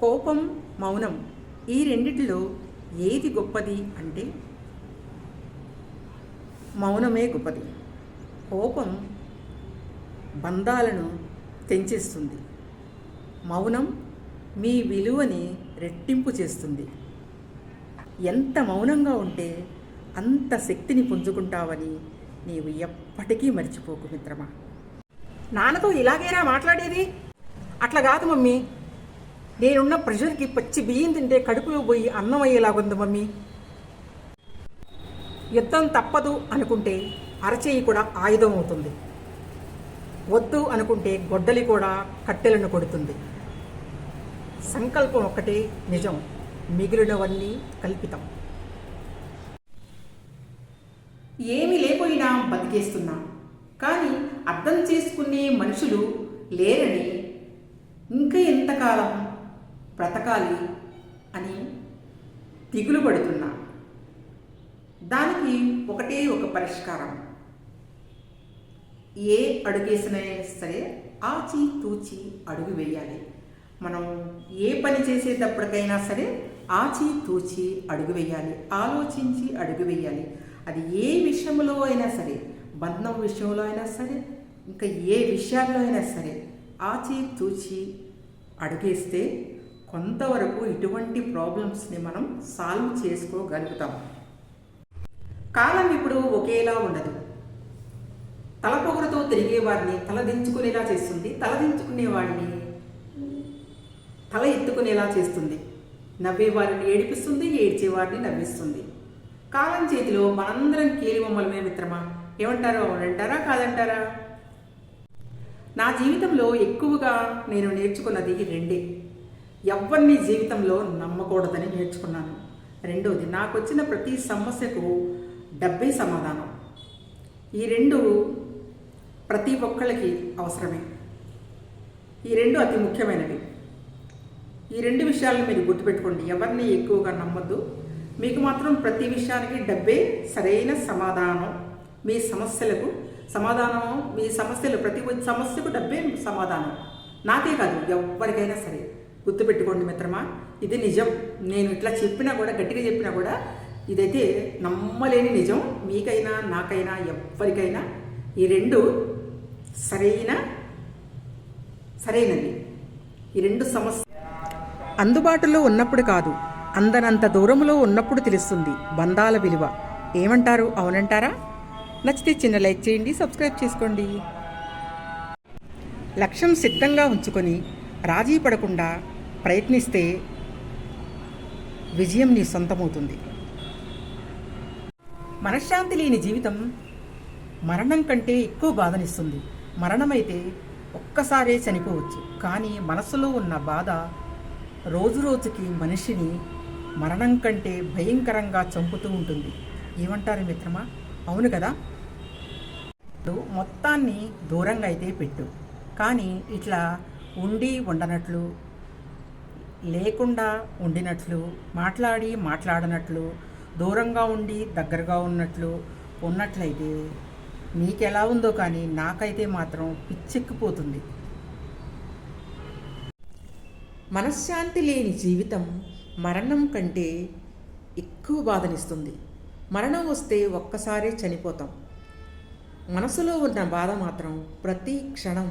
కోపం మౌనం ఈ రెండిటిలో ఏది గొప్పది అంటే? మౌనమే గొప్పది. కోపం బంధాలను తెంచేస్తుంది. మౌనం మీ విలువని రెట్టింపు చేస్తుంది. ఎంత మౌనంగా ఉంటే అంత శక్తిని పుంజుకుంటావని నీవు ఎప్పటికీ మర్చిపోకు మిత్రమా. నాన్నతో ఇలాగైనా మాట్లాడేది? అట్లా కాదు మమ్మీ. నేనున్న ప్రెషర్కి పచ్చి బియ్యం తింటే కడుపులో పోయి అన్నం అయ్యేలాగుంది మమ్మీ. యుద్ధం తప్పదు అనుకుంటే అరచేయి కూడా ఆయుధం అవుతుంది. వద్దు అనుకుంటే గొడ్డలి కూడా కట్టెలను కొడుతుంది. సంకల్పం ఒక్కటే నిజం మిగిలినవన్నీ కల్పితం. ఏమి లేకపోయినా బతికేస్తున్నా కానీ అర్థం చేసుకునే మనుషులు లేరని ఇంకా ఎంతకాలం? బ్రతకాలి అని దిగులు పడుతున్నా. దానికి ఒకటే ఒక పరిష్కారం. ఏ అడుగేసినా సరే ఆచి తూచి అడుగు వేయాలి. మనం ఏ పని చేసేటప్పటికైనా సరే ఆచి తూచి అడుగు వేయాలి. ఆలోచించి అడుగు వేయాలి. అది ఏ విషయంలో అయినా సరే బంధం విషయంలో అయినా సరే ఇంకా ఏ విషయాల్లో అయినా సరే ఆచి తూచి అడుగేస్తే కొంతవరకు ఇటువంటి ప్రాబ్లమ్స్ని మనం సాల్వ్ చేసుకోగలుగుతాం. కాలం ఇప్పుడు ఒకేలా ఉండదు. తలపొగరుతో తిరిగే వారిని తలదించుకునేలా చేస్తుంది. తలదించుకునే వాడిని తల ఎత్తుకునేలా చేస్తుంది. నవ్వే వారిని ఏడిపిస్తుంది ఏడ్చేవారిని నవ్విస్తుంది. కాలం చేతిలో మనందరం కేలి బొమ్మలమే మిత్రమా? ఏమంటారో? అవునంటారా? కాదంటారా? నా జీవితంలో ఎక్కువగా నేను నేర్చుకున్నది రెండే. ఎవరిని జీవితంలో నమ్మకూడదని నేర్చుకున్నాను. రెండవది నాకు వచ్చిన ప్రతి సమస్యకు డబ్బే సమాధానం. ఈ రెండు ప్రతి ఒక్కళ్ళకి అవసరమే. ఈ రెండు అతి ముఖ్యమైనవి. ఈ రెండు విషయాలను మీరు గుర్తుపెట్టుకోండి. ఎవరిని ఎక్కువగా నమ్మొద్దు. మీకు మాత్రం ప్రతి విషయానికి డబ్బే సరైన సమాధానం. మీ సమస్యలకు సమాధానం మీ సమస్యలు ప్రతి సమస్యకు డబ్బే సమాధానం. నాకే కాదు ఎవరికైనా సరే. గుర్తుపెట్టుకోండి మిత్రమా. ఇది నిజం. నేను ఇట్లా చెప్పినా కూడా గట్టిగా చెప్పినా కూడా ఇదైతే నమ్మలేని నిజం. మీకైనా నాకైనా ఎవరికైనా ఈ రెండు సరైన సరైనవి. ఈ రెండు సమస్య అందుబాటులో ఉన్నప్పుడు కాదు అందనంత దూరంలో ఉన్నప్పుడు తెలుస్తుంది బంధాల విలువ. ఏమంటారు? అవునంటారా? నచ్చితే చిన్న లైక్ చేయండి సబ్స్క్రైబ్ చేసుకోండి. లక్ష్యం సిద్ధంగా ఉంచుకొని రాజీ పడకుండా ప్రయత్నిస్తే విజయం నీ సొంతమవుతుంది. మనశ్శాంతి లేని జీవితం మరణం కంటే ఎక్కువ బాధనిస్తుంది. మరణమైతే ఒక్కసారే చనిపోవచ్చు. కానీ మనసులో ఉన్న బాధ రోజు రోజుకి మనిషిని మరణం కంటే భయంకరంగా చంపుతూ ఉంటుంది. ఏమంటారు మిత్రమా? అవును కదా? మొత్తాన్ని దూరంగా అయితే పెట్టు. కానీ ఇట్లా ఉండి ఉండనట్లు లేకుండా ఉండినట్లు మాట్లాడి మాట్లాడనట్లు దూరంగా ఉండి దగ్గరగా ఉన్నట్లు ఉన్నట్లయితే నీకెలా ఉందో కానీ నాకైతే మాత్రం పిచ్చెక్కిపోతుంది. మనశ్శాంతి లేని జీవితం మరణం కంటే ఎక్కువ బాధనిస్తుంది. మరణం వస్తే ఒక్కసారే చనిపోతాం. మనసులో ఉన్న బాధ మాత్రం ప్రతి క్షణం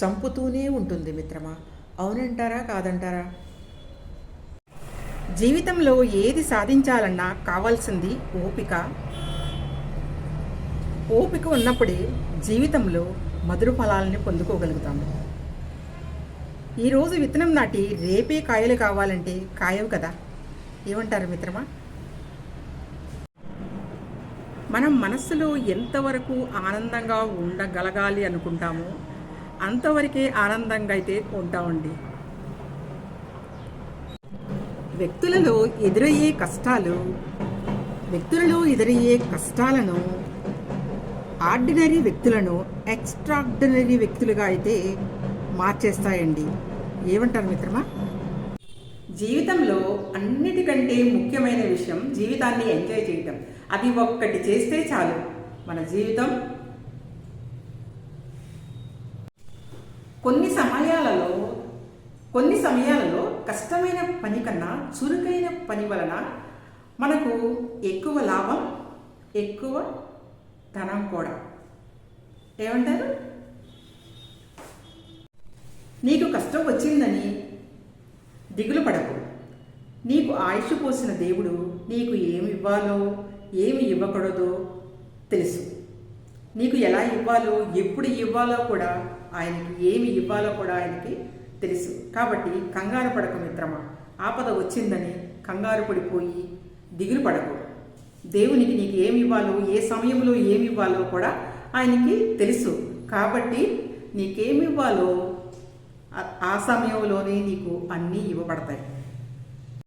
చంపుతూనే ఉంటుంది మిత్రమా. అవునంటారా కాదంటారా? జీవితంలో ఏది సాధించాలన్నా కావాల్సింది ఓపిక. ఓపిక ఉన్నప్పుడే జీవితంలో మధుర ఫలాలని పొందుకోగలుగుతాము. ఈరోజు విత్తనం నాటి రేపే కాయలు కావాలంటే కాయవు కదా? ఏమంటారు మిత్రమా? మనం మనస్సులో ఎంతవరకు ఆనందంగా ఉండగలగాలి అనుకుంటామో అంతవరకే ఆనందంగా అయితే ఉంటామండి. వ్యక్తులలో ఎదురయ్యే కష్టాలు వ్యక్తులలో ఎదురయ్యే కష్టాలను ఆర్డినరీ వ్యక్తులను ఎక్స్ట్రాడినరీ వ్యక్తులుగా అయితే మార్చేస్తాయండి. ఏమంటారు మిత్రమా? జీవితంలో అన్నిటికంటే ముఖ్యమైన విషయం జీవితాన్ని ఎంజాయ్ చేయటం. అది ఒక్కటి చేస్తే చాలు. మన జీవితం కొన్ని సమయాలలో కొన్ని సమయాలలో కష్టమైన పని కన్నా చురుకైన పని వలన మనకు ఎక్కువ లాభం ఎక్కువ ధనం కూడా. ఏమంటారు? నీకు కష్టం వచ్చిందని దిగులు పడకు. నీకు ఆయుష్ పోసిన దేవుడు నీకు ఏమి ఇవ్వాలో ఏమి ఇవ్వకూడదో తెలుసు. నీకు ఎలా ఇవ్వాలో ఎప్పుడు ఇవ్వాలో కూడా ఆయనకి ఏమి ఇవ్వాలో కూడా ఆయనకి తెలుసు. కాబట్టి కంగారు పడకు మిత్రమా. ఆపద వచ్చిందని కంగారు పడిపోయి దిగులు పడకు. దేవునికి నీకు ఏమి ఇవ్వాలో ఏ సమయంలో ఏమి ఇవ్వాలో కూడా ఆయనకి తెలుసు. కాబట్టి నీకేమి ఇవ్వాలో ఆ- ఆ సమయంలోనే నీకు అన్నీ ఇవ్వబడతాయి.